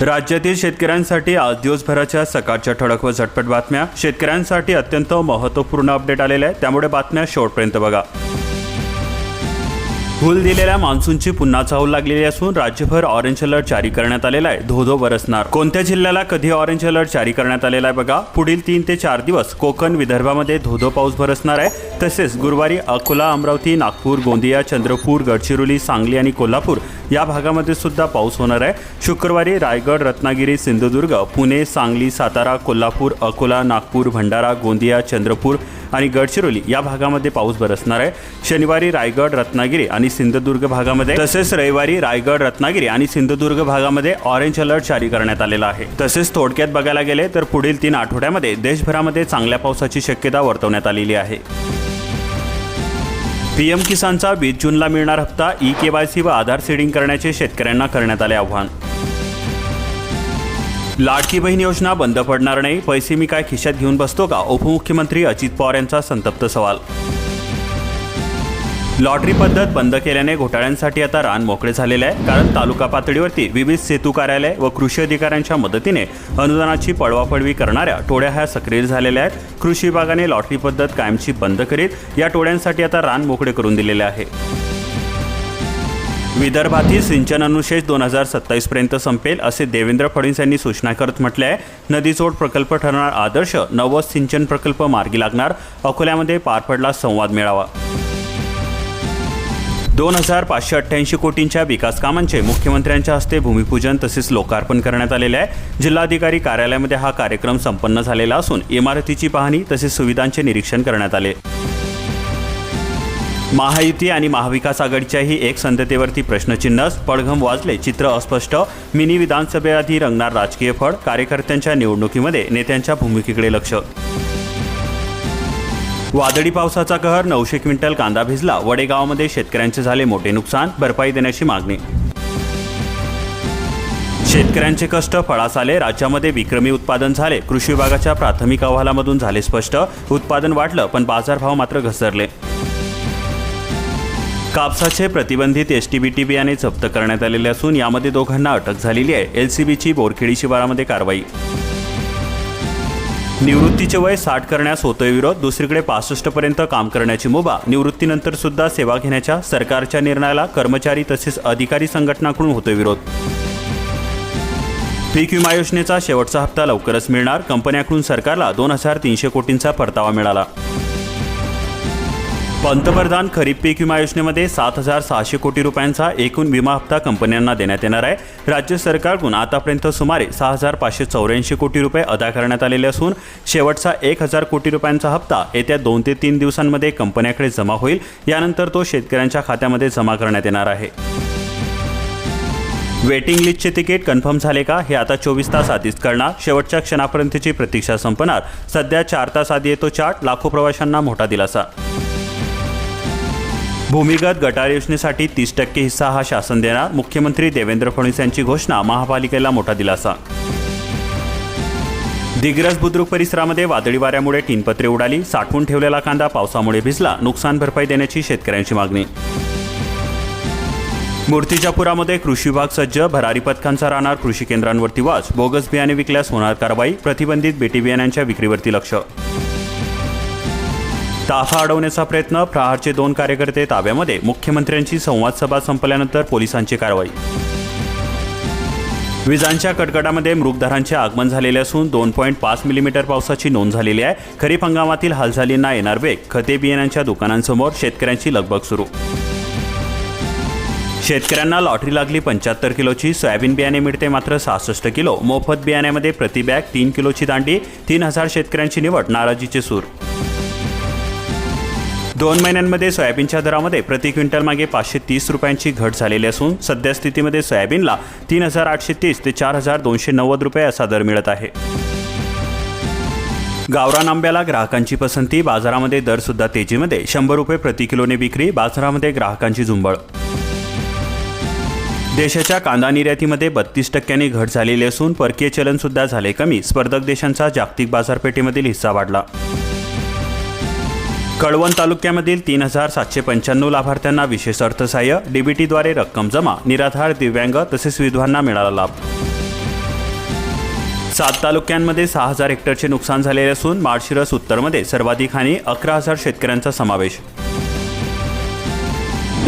राज्यातील शेतकऱ्यांसाठी आज दिवसभराच्या सकाळच्या ठळक व झटपट बातम्या. शेतकऱ्यांसाठी अत्यंत महत्त्वपूर्ण अपडेट आलेले आहे त्यामुळे बातम्या शेवटपर्यंत बघा. भूल दिलेल्या मान्सूनची पुन्हा चाहूल लागलेली असून राज्यभर ऑरेंज अलर्ट जारी करण्यात आलेला आहे. धोधो बरसणार कोणत्या जिल्ह्याला कधी ऑरेंज अलर्ट जारी करण्यात आलेला आहे बघा. पुढील तीन ते चार दिवस कोकण विदर्भामध्ये धोधो पाऊस बरसणार आहे. तसेच गुरुवारी अकोला अमरावती नागपूर गोंदिया चंद्रपूर गडचिरोली सांगली आणि कोल्हापूर या भागामध्ये सुद्धा पाऊस होणार आहे. शुक्रवारी रायगड रत्नागिरी सिंधुदुर्ग पुणे सांगली सातारा कोल्हापूर अकोला नागपूर भंडारा गोंदिया चंद्रपूर आणि गडचिरोली या भागामध्ये पाऊस बरसणार आहे. शनिवारी रायगड रत्नागिरी आणि सिंधुदुर्ग भागामध्ये तसेच रविवारी रायगड रत्नागिरी आणि सिंधुदुर्ग भागामध्ये ऑरेंज अलर्ट जारी करण्यात आलेला आहे. तसेच थोडक्यात बघायला गेले तर पुढील तीन आठवड्यामध्ये देशभरामध्ये चांगल्या पावसाची शक्यता वर्तवण्यात आलेली आहे. पीएम किसानचा वीस जूनला मिळणार हप्ता ई केवायसी व आधार सीडिंग करण्याचे शेतकऱ्यांना करण्यात आले आव्हान. लाडकी बहीण योजना बंद पडणार नाही पैसे मी काय खिशात घेऊन बसतो का? उपमुख्यमंत्री अजित पवार यांचा संतप्त सवाल. लॉटरी पद्धत बंद केल्याने घोटाळ्यांसाठी आता रान मोकळे झालेले आहे. कारण तालुका पातळीवरती विविध सेतू कार्यालय व कृषी अधिकाऱ्यांच्या मदतीने अनुदानाची पडवापडवी करणाऱ्या टोळ्या ह्या सक्रिय झालेल्या आहेत. कृषी विभागाने लॉटरी पद्धत कायमची बंद करीत या टोळ्यांसाठी आता रान मोकळे करून दिलेले आहे. विदर्भातील सिंचन अनुशेष दोन हजार सत्तावीसपर्यंत संपेल असे देवेंद्र फडणवीस यांनी सूचना करत म्हटले आहे. नदीजोड प्रकल्प ठरणार आदर्श नवं सिंचन प्रकल्प मार्गी लागणार. अकोल्यामध्ये पार पडला संवाद मेळावा. दोन हजार पाचशे अठ्ठ्याऐंशी कोटींच्या विकास कामांचे मुख्यमंत्र्यांच्या हस्ते भूमिपूजन तसेच लोकार्पण करण्यात आलेले आहे. जिल्हाधिकारी कार्यालयामध्ये हा कार्यक्रम संपन्न झालेला असून इमारतीची पाहणी तसेच सुविधांचे निरीक्षण करण्यात आले. महायुती आणि महाविकास आघाडीच्याही एक संधतेवरती प्रश्नचिन्हच पडघम वाजले चित्र अस्पष्ट मिनी विधानसभेआधी रंगणार राजकीय फळ कार्यकर्त्यांच्या निवडणुकीमध्ये नेत्यांच्या भूमिकेकडे लक्ष वादळी पावसाचा कहर नऊशे क्विंटल कांदा भिजला. वडेगावामध्ये शेतकऱ्यांचे झाले मोठे नुकसान भरपाई देण्याची मागणी. शेतकऱ्यांचे कष्ट फळास आले राज्यामध्ये विक्रमी उत्पादन झाले. कृषी विभागाच्या प्राथमिक अहवालामधून झाले स्पष्ट. उत्पादन वाढलं पण बाजारभाव मात्र घसरले. कापसाचे प्रतिबंधित एस टी बी टी बियाणे जप्त करण्यात आलेले असून यामध्ये दोघांना अटक झालेली आहे. एल सी बीची बोरखेडी शिवारामध्ये कारवाई. निवृत्तीचे वय साठ करण्यास होतोय विरोध. दुसरीकडे पासष्ट पर्यंत काम करण्याची मुभा. निवृत्तीनंतर सुद्धा सेवा घेण्याच्या सरकारच्या निर्णयाला कर्मचारी तसेच अधिकारी संघटनाकडून होतोय विरोध. पीक विमा योजनेचा शेवटचा हप्ता लवकरच मिळणार. कंपन्याकडून सरकारला दोन हजार तीनशे कोटींचा परतावा मिळाला. पंतप्रधान खरीप पीक विमा योजनेमध्ये सात हजार सहाशे कोटी रुपयांचा एकूण विमा हप्ता कंपन्यांना देण्यात येणार आहे. राज्य सरकारकडून आतापर्यंत सुमारे सहा हजार पाचशे चौऱ्याऐंशी कोटी रुपये अदा करण्यात आलेले असून शेवटचा एक हजार कोटी रुपयांचा हप्ता येत्या दोन ते तीन दिवसांमध्ये कंपन्याकडे जमा होईल. यानंतर तो शेतकऱ्यांच्या खात्यामध्ये जमा करण्यात येणार आहे. वेटिंग लिस्टचे तिकीट कन्फर्म झाले का? हे आता चोवीस तास आधीच करणार शेवटच्या क्षणापर्यंतची प्रतीक्षा संपणार. सध्या चार तास आधी येतो चार्ट. लाखो प्रवाशांना मोठा दिलासा. भूमिगत गटार योजनेसाठी तीस टक्के हिस्सा हा शासन देणार. मुख्यमंत्री देवेंद्र फडणवीस यांची घोषणा महापालिकेला मोठा दिलासा. दिग्रस बुद्रुक परिसरामध्ये वादळी वाऱ्यामुळे टीनपत्रे उडाली. साठवून ठेवलेला कांदा पावसामुळे भिजला. नुकसान भरपाई देण्याची शेतकऱ्यांची मागणी. मूर्तिजापुरामध्ये कृषी विभाग सज्ज. भरारी पथकांचा राहणार कृषी केंद्रांवरती वाच बोगस बियाणे विकल्यास होणार कारवाई. प्रतिबंधित बेटी बियाण्यांच्या विक्रीवरती लक्ष. ताफा अडवण्याचा प्रयत्न प्रहारचे दोन कार्यकर्ते ताब्यामध्ये मुख्यमंत्र्यांची संवाद सभा संपल्यानंतर पोलिसांची कारवाई. विजांच्या कडकडामध्ये मृगधरांचे आगमन झालेले असून दोन पॉईंट पाच मिलीमीटर पावसाची नोंद झालेली आहे. खरीप हंगामातील हालचालींना येणार वेग खते बियाण्यांच्या दुकानांसमोर शेतकऱ्यांची लगबग सुरू. शेतकऱ्यांना लॉटरी लागली पंच्याहत्तर किलोची सोयाबीन बियाणे मिळते मात्र सहासष्ट किलो. मोफत बियाण्यामध्ये प्रति बॅग तीन किलोची दांडी तीन हजार शेतकऱ्यांची निवड नाराजीचे सूर. दोन महिन्यांमध्ये सोयाबीनच्या दरामध्ये प्रति क्विंटल मागे पाचशे तीस रुपयांची घट झालेली असून सध्या स्थितीमध्ये सोयाबीनला तीन हजार आठशे तीस ते चार हजार दोनशे नव्वद रुपये असा दर मिळत आहे. गावरान आंब्याला ग्राहकांची पसंती बाजारामध्ये दर सुद्धा तेजीमध्ये शंभर रुपये प्रति किलोने विक्री बाजारामध्ये ग्राहकांची झुंबळ. देशाच्या कांदा निर्यातीमध्ये बत्तीस टक्क्यांनी घट झालेली असून परकीय चलन सुद्धा झाले कमी स्पर्धक देशांचा जागतिक बाजारपेठेमधील हिस्सा वाढला. कळवण तालुक्यामधील तीन हजार सातशे पंच्याण्णव लाभार्थ्यांना विशेष अर्थसहाय्य डीबीटीद्वारे रक्कम जमा निराधार दिव्यांग तसेच विधवांना मिळाला लाभ. सात तालुक्यांमध्ये सहा हजार हेक्टरचे नुकसान झालेले असून माळशिरस उत्तरमध्ये सर्वाधिक हानी अकरा हजार शेतकऱ्यांचा समावेश.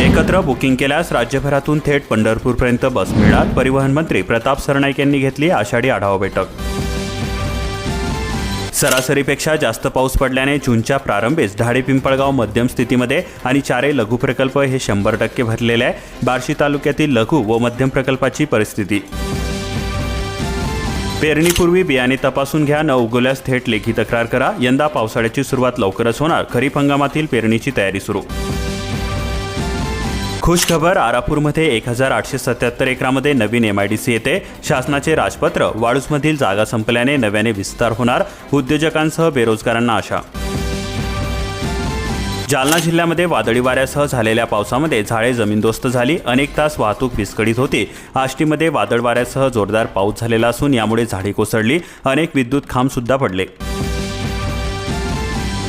एकत्र बुकिंग केल्यास राज्यभरातून थेट पंढरपूरपर्यंत बस मिळणार परिवहन मंत्री प्रताप सरनाईक यांनी घेतली आषाढी आढावा बैठक. सरासरीपेक्षा जास्त पाऊस पडल्याने जूनच्या प्रारंभीच ढाळे पिंपळगाव मध्यम स्थितीमध्ये आणि चारे लघु प्रकल्प हे शंभर टक्के भरलेले आहे. बार्शी तालुक्यातील लघु व मध्यम प्रकल्पाची परिस्थिती. पेरणीपूर्वी बियाणे तपासून घ्या न उगवल्यास थेट लेखी तक्रार करा. यंदा पावसाळ्याची सुरुवात लवकरच होणार. खरीप हंगामातील पेरणीची तयारी सुरू. खुश खबर आरापूरमध्ये एक हजार आठशे सत्याहत्तर एकरामध्ये नवीन एम आय डी सी येते. शासनाचे राजपत्र वाळूसमधील जागा संपल्याने नव्याने विस्तार होणार उद्योजकांसह बेरोजगारांना आशा. जालना जिल्ह्यामध्ये वादळी वाऱ्यासह झालेल्या पावसामध्ये झाडे जमीनदोस्त झाली अनेक तास वाहतूक विस्कळीत होती. आष्टीमध्ये वादळ वाऱ्यासह जोरदार पाऊस झालेला असून यामुळे झाडे कोसळली अनेक विद्युत खांब सुद्धा पडले.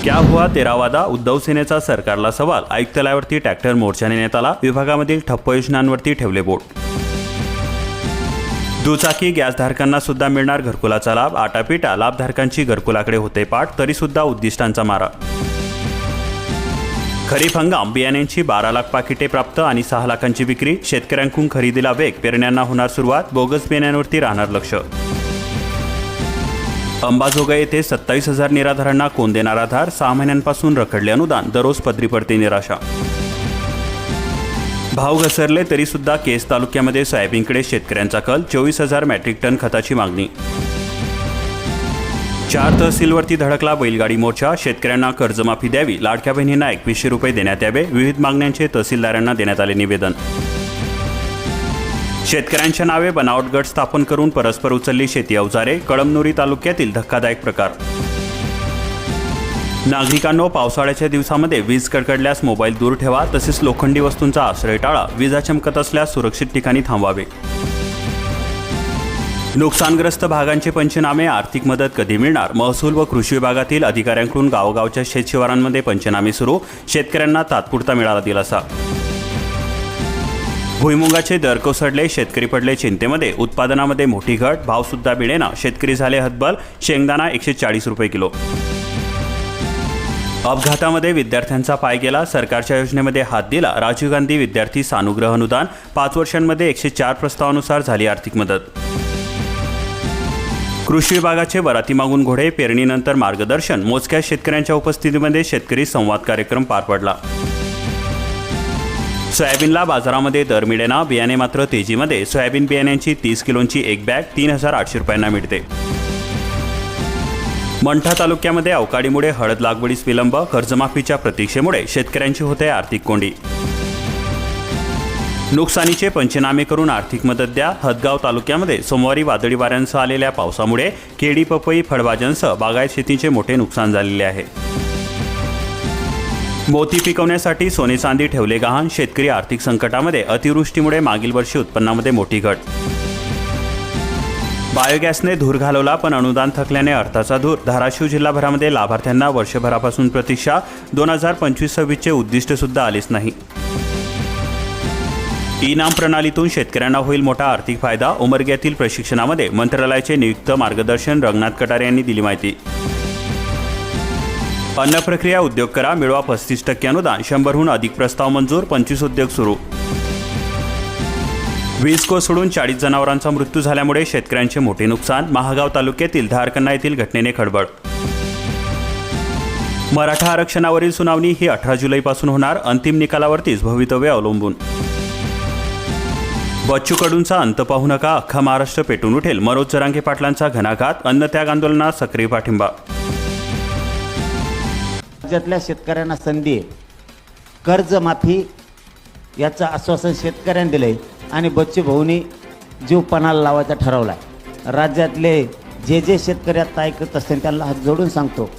क्या हुआ? तेरा वादा उद्धव सेनेचा सरकारला सवाल. आयुक्तालयावरती ट्रॅक्टर मोर्चाने नेत आला. विभागामधील ठप्प योजनांवरती ठेवले बोट. दुचाकी गॅसधारकांना सुद्धा मिळणार घरकुलाचा लाभ. आटापिटा लाभधारकांची घरकुलाकडे होते पाठ तरी सुद्धा उद्दिष्टांचा मारा. खरीप हंगाम बियाण्यांची बारा लाख पाकिटे प्राप्त आणि सहा लाखांची विक्री. शेतकऱ्यांकडून खरेदीला वेग पेरण्यांना होणार सुरुवात. बोगस बियाण्यांवरती राहणार लक्ष. अंबाजोगाई येथे सत्तावीस हजार निराधारांना कोण देणार आधार? सहा महिन्यांपासून रखडले अनुदान दररोज पदरी पडते निराशा. भाव घसरले तरीसुद्धा केस तालुक्यामध्ये सोयाबीनकडे शेतकऱ्यांचा कल चोवीस हजार मेट्रिक टन खताची मागणी. चार तहसीलवरती धडकला बैलगाडी मोर्चा शेतकऱ्यांना कर्जमाफी द्यावी लाडक्या बहिणींना एकवीसशे रुपये देण्यात यावे विविध मागण्यांचे तहसीलदारांना देण्यात आले निवेदन. शेतकऱ्यांच्या नावे बनावट गट स्थापन करून परस्पर उचलली शेती अवजारे कळमनुरी तालुक्यातील धक्कादायक प्रकार. नागरिकांनो पावसाळ्याच्या दिवसामध्ये वीज कडकडल्यास मोबाईल दूर ठेवा तसेच लोखंडी वस्तूंचा आश्रय टाळा विजा चमकत असल्यास सुरक्षित ठिकाणी थांबावे. नुकसानग्रस्त भागांचे पंचनामे आर्थिक मदत कधी मिळणार? महसूल व कृषी विभागातील अधिकाऱ्यांकडून गावोगावच्या शेतशिवारांमध्ये पंचनामे सुरू शेतकऱ्यांना तात्पुरता मिळाला दिलासा. भुईमुगाचे दर कोसळले शेतकरी पडले चिंतेमध्ये. उत्पादनामध्ये मोठी घट भावसुद्धा मिळेना शेतकरी झाले हतबल शेंगदाणा एकशे चाळीस रुपये किलो. अपघातामध्ये विद्यार्थ्यांचा पाय गेला सरकारच्या योजनेमध्ये हात दिला. राजीव गांधी विद्यार्थी सानुग्रह अनुदान पाच वर्षांमध्ये एकशे चार प्रस्तावानुसार झाली आर्थिक मदत. कृषी विभागाचे वराती मागून घोडे पेरणीनंतर मार्गदर्शन. मोजक्या शेतकऱ्यांच्या उपस्थितीमध्ये शेतकरी संवाद कार्यक्रम पार पडला. सोयाबीनला बाजारामध्ये दर मिळेना. बियाणे मात्र तेजीमध्ये. सोयाबीन बियाण्यांची तीस किलोची एक बॅग तीन हजार आठशे रुपयांना मिळते. मंठा तालुक्यामध्ये अवकाळीमुळे हळद लागवडीस विलंब कर्जमाफीच्या प्रतीक्षेमुळे शेतकऱ्यांची होते आर्थिक कोंडी. नुकसानीचे पंचनामे करून आर्थिक मदत द्या. हदगाव तालुक्यामध्ये सोमवारी वादळी वाऱ्यांसह आलेल्या पावसामुळे केळी पपई फळभाज्यांसह बागायत शेतीचे मोठे नुकसान झालेले आहे. मोती पिकवण्यासाठी सोने चांदी ठेवले गहाण. शेतकरी आर्थिक संकटामध्ये अतिवृष्टीमुळे मागील वर्षी उत्पन्नामध्ये मोठी घट. बायोगॅसने धूर घालवला पण अनुदान थकल्याने अर्थाचा धूर. धाराशिव जिल्हाभरामध्ये लाभार्थ्यांना वर्षभरापासून प्रतीक्षा. दोन हजार पंचवीस सव्वीसचे उद्दिष्ट सुद्धा आलेच नाही. ई नाम प्रणालीतून शेतकऱ्यांना होईल मोठा आर्थिक फायदा. उमरग्यातील प्रशिक्षणामध्ये मंत्रालयाचे नियुक्त मार्गदर्शन रंगनाथ कटारे यांनी दिली माहिती. अन्न प्रक्रिया उद्योग करा मिळवा पस्तीस टक्के अनुदान शंभरहून अधिक प्रस्ताव मंजूर पंचवीस उद्योग सुरू. वीज सोडून चाळीस जनावरांचा मृत्यू झाल्यामुळे शेतकऱ्यांचे मोठे नुकसान महागाव तालुक्यातील धारकन्ना येथील घटनेने खळबळ. मराठा आरक्षणावरील सुनावणी ही अठरा जुलैपासून होणार अंतिम निकालावरतीच भवितव्य अवलंबून. बच्चू कडूंचा अंत पाहू नका अख्खा महाराष्ट्र पेटून उठेल मनोज जरांगे पाटलांचा घणाघात अन्नत्याग आंदोलनात सक्रिय पाठिंबा. राज्यातल्या शेतकऱ्यांना संधी आहे. कर्जमाफी याचं आश्वासन शेतकऱ्यांनी दिलं आहे आणि बच्चू भाऊनी जीव पणाला लावायचा ठरवला आहे राज्यातले जे जे शेतकरी आता ऐकत असतील त्यांना हात जोडून सांगतो.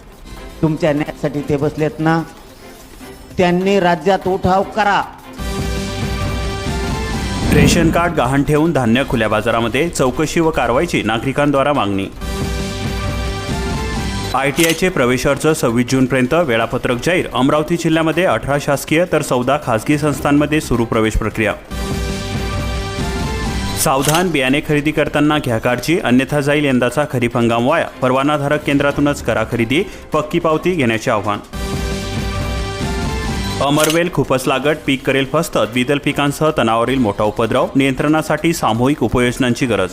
तुमच्या न्यायासाठी ते बसलेत ना. त्यांनी राज्यात उठाव करा. रेशन कार्ड गहाण ठेवून धान्य खुल्या बाजारामध्ये चौकशी व कारवाईची नागरिकांद्वारा मागणी. आय टी आयचे प्रवेश अर्ज सव्वीस जूनपर्यंत वेळापत्रक जाहीर. अमरावती जिल्ह्यामध्ये अठरा शासकीय तर चौदा खासगी संस्थांमध्ये सुरू प्रवेश प्रक्रिया. सावधान बियाणे खरेदी करताना घ्या काळजी अन्यथा जाईल यंदाचा खरीप हंगाम वाया. परवानाधारक केंद्रातूनच करा खरेदी पक्की पावती घेण्याचे आव्हान. अमरवेल खूपच लागट पीक करेल फस्त द्विदल पिकांसह तणावरील मोठा उपद्रव नियंत्रणासाठी सामूहिक उपाययोजनांची गरज.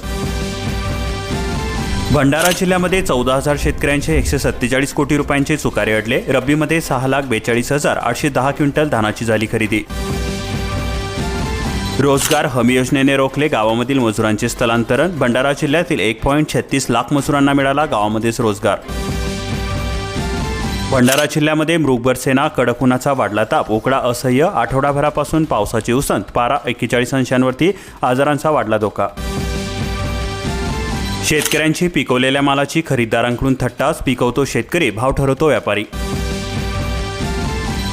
भंडारा जिल्ह्यामध्ये चौदा हजार शेतकऱ्यांचे एकशे सत्तेचाळीस कोटी रुपयांचे चुकारे अडले. रब्बीमध्ये सहा लाख बेचाळीस हजार आठशे दहा क्विंटल धानाची झाली खरेदी. रोजगार हमी योजनेने रोखले गावामधील मजुरांचे स्थलांतरण. भंडारा जिल्ह्यातील एक पॉईंट छत्तीस लाख मजुरांना मिळाला गावामध्येच रोजगार. भंडारा जिल्ह्यामध्ये मृगबरसेना कडक उन्हाचा वाढला ताप. उकडा असह्य आठवडाभरापासून पावसाची उसंत. पारा एक्केचाळीस अंशांवरती आजारांचा वाढला धोका. शेतकऱ्यांची पिकवलेल्या मालाची खरीददारांकडून थट्टाच पिकवतो शेतकरी भाव ठरवतो व्यापारी.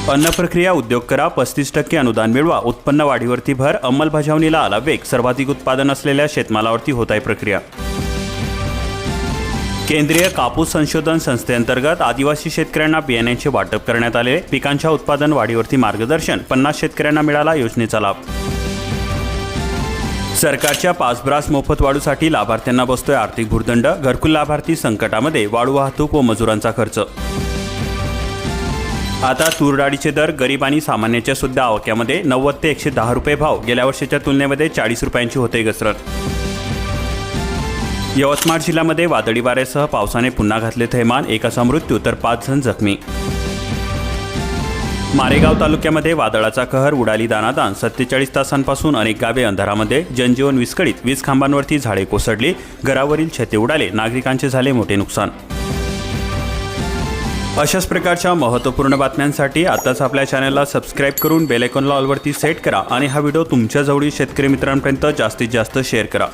अन्न प्रक्रिया उद्योग करा पस्तीस टक्के अनुदान मिळवा उत्पन्न वाढीवरती भर अंमलबजावणीला आला वेग सर्वाधिक उत्पादन असलेल्या शेतमालावरती होत आहे प्रक्रिया. केंद्रीय कापूस संशोधन संस्थेअंतर्गत आदिवासी शेतकऱ्यांना बियाण्यांचे वाटप करण्यात आले. पिकांच्या उत्पादन वाढीवरती मार्गदर्शन पन्नास शेतकऱ्यांना मिळाला योजनेचा लाभ. सरकारच्या पाचब्रास मोफत वाढूसाठी लाभार्थ्यांना बसतोय आर्थिक भूर्दंड घरकुल लाभार्थी संकटामध्ये वाळू वाहतूक व मजुरांचा खर्च. आता तूर डाळीचे दर गरीब आणि सामान्याच्या सुद्धा आवक्यामध्ये नव्वद ते एकशे दहा रुपये भाव. गेल्या वर्षीच्या तुलनेमध्ये चाळीस रुपयांची होते घसरत यवतमाळ जिल्ह्यामध्ये वादळी वाऱ्यासह पावसाने पुन्हा घातले थैमान. एकाचा मृत्यू तर पाच जण जखमी. मारेगाव तालुक्यामध्ये वादळाचा कहर उडाली दानादान. सत्तेचाळीस तासांपासून अनेक गावे अंधारामध्ये. जनजीवन विस्कळीत. वीज खांबांवरती झाडे कोसळली. घरावरील छते उडाले. नागरिकांचे झाले मोठे नुकसान. अशाच प्रकारच्या महत्त्वपूर्ण बातम्यांसाठी आताच आपल्या चॅनलला सबस्क्राईब करून बेलायकॉनला ऑलवरती सेट करा आणि हा व्हिडिओ तुमच्या जवळील शेतकरी मित्रांपर्यंत जास्तीत जास्त शेअर करा.